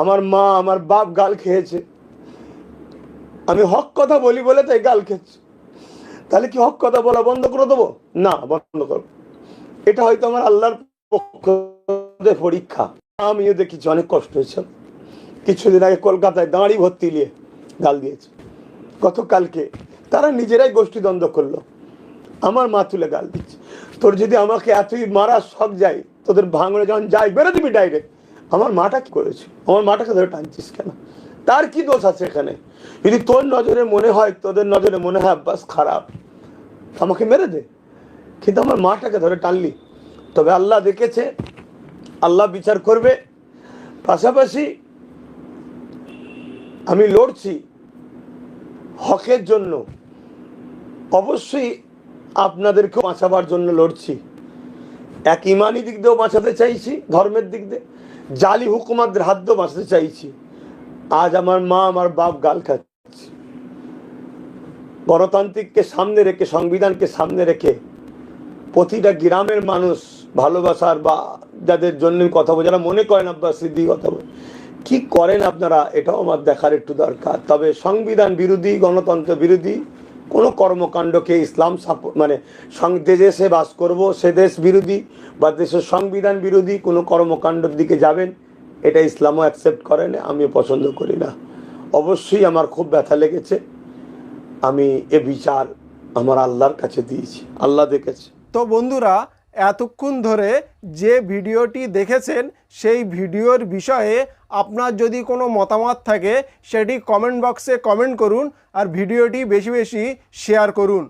আমার মা, আমার বাপ গাল খেয়েছে। আমি হক কথা বলি বলে তাই গাল খেয়েছে। তাহলে কি হক কথা বলা বন্ধ করে দেবো? না, বন্ধ করব। এটা হয়তো আমার আল্লাহর পক্ষ পরীক্ষা। আমিও দেখেছি, অনেক কষ্ট হয়েছে। কিছুদিন আগে কলকাতায় দাঁড়ি ভর্তি নিয়ে গাল দিয়েছে। গতকালকে তারা নিজেরাই গোষ্ঠী দ্বন্দ্ব করল। আমার মা তুলে গাল দিচ্ছে। তোর যদি আমাকে এতই মারা শখ যায়, তোদের ভাঙড়ে যখন যাই বেরো দিবি ডাইরেক্ট আমার মাটা কি করেছে? আমার মাটাকে ধরে টানছিস কেন? তার কি দোষ আছে এখানে? যদি তোর নজরে মনে হয়, তোদের নজরে মনে হয় বাস খারাপ। আমাকে মেরে দে। কিন্তু আমার মাটাকে ধরে টানলি। তবে আল্লাহ দেখেছে, আল্লাহ বিচার করবে। পাশাপাশি আমি লড়ছি হকের জন্য। অবশ্যই আপনাদেরকেও বাঁচাবার জন্য লড়ছি। এক ইমানি দিক দিয়েও বাঁচাতে চাইছি, ধর্মের দিক দিয়ে। জালি হুকুমাদের হাত দিয়েও বাঁচাতে চাইছি। আজ আমার মা আমার বাপ গাল খাচ্ছে। গণতান্ত্রিককে সামনে রেখে, সংবিধানকে সামনে রেখে প্রতিটা গ্রামের মানুষ ভালোবাসার বা যাদের জন্য কথা বলে, যারা মনে করেন আব্বাস সিদ্দিক কথা বলে, কি করেন আপনারা এটাও আমার দেখার একটু দরকার। তবে সংবিধান বিরোধী, গণতন্ত্র বিরোধী কোনো কর্মকাণ্ডকে ইসলাম মানে যে দেশে বাস করব, সে দেশ বিরোধী বা দেশের সংবিধান বিরোধী কোনো কর্মকাণ্ডের দিকে যাবেন, এটা ইসলামও অ্যাকসেপ্ট করে না আমি পছন্দ করি না। অবশ্যই আমার খুব ব্যথা লেগেছে। আমি এ বিচার আমার আল্লাহর কাছে দিয়েছি, আল্লাহ দেখেছে। তো বন্ধুরা এতক্ষণ ধরে যে ভিডিওটি দেখেছেন, সেই ভিডিওর বিষয়ে আপনার যদি কোনো মতামত থাকে, সেটি কমেন্ট বক্সে কমেন্ট করুন আর ভিডিওটি বেশি বেশি শেয়ার করুন।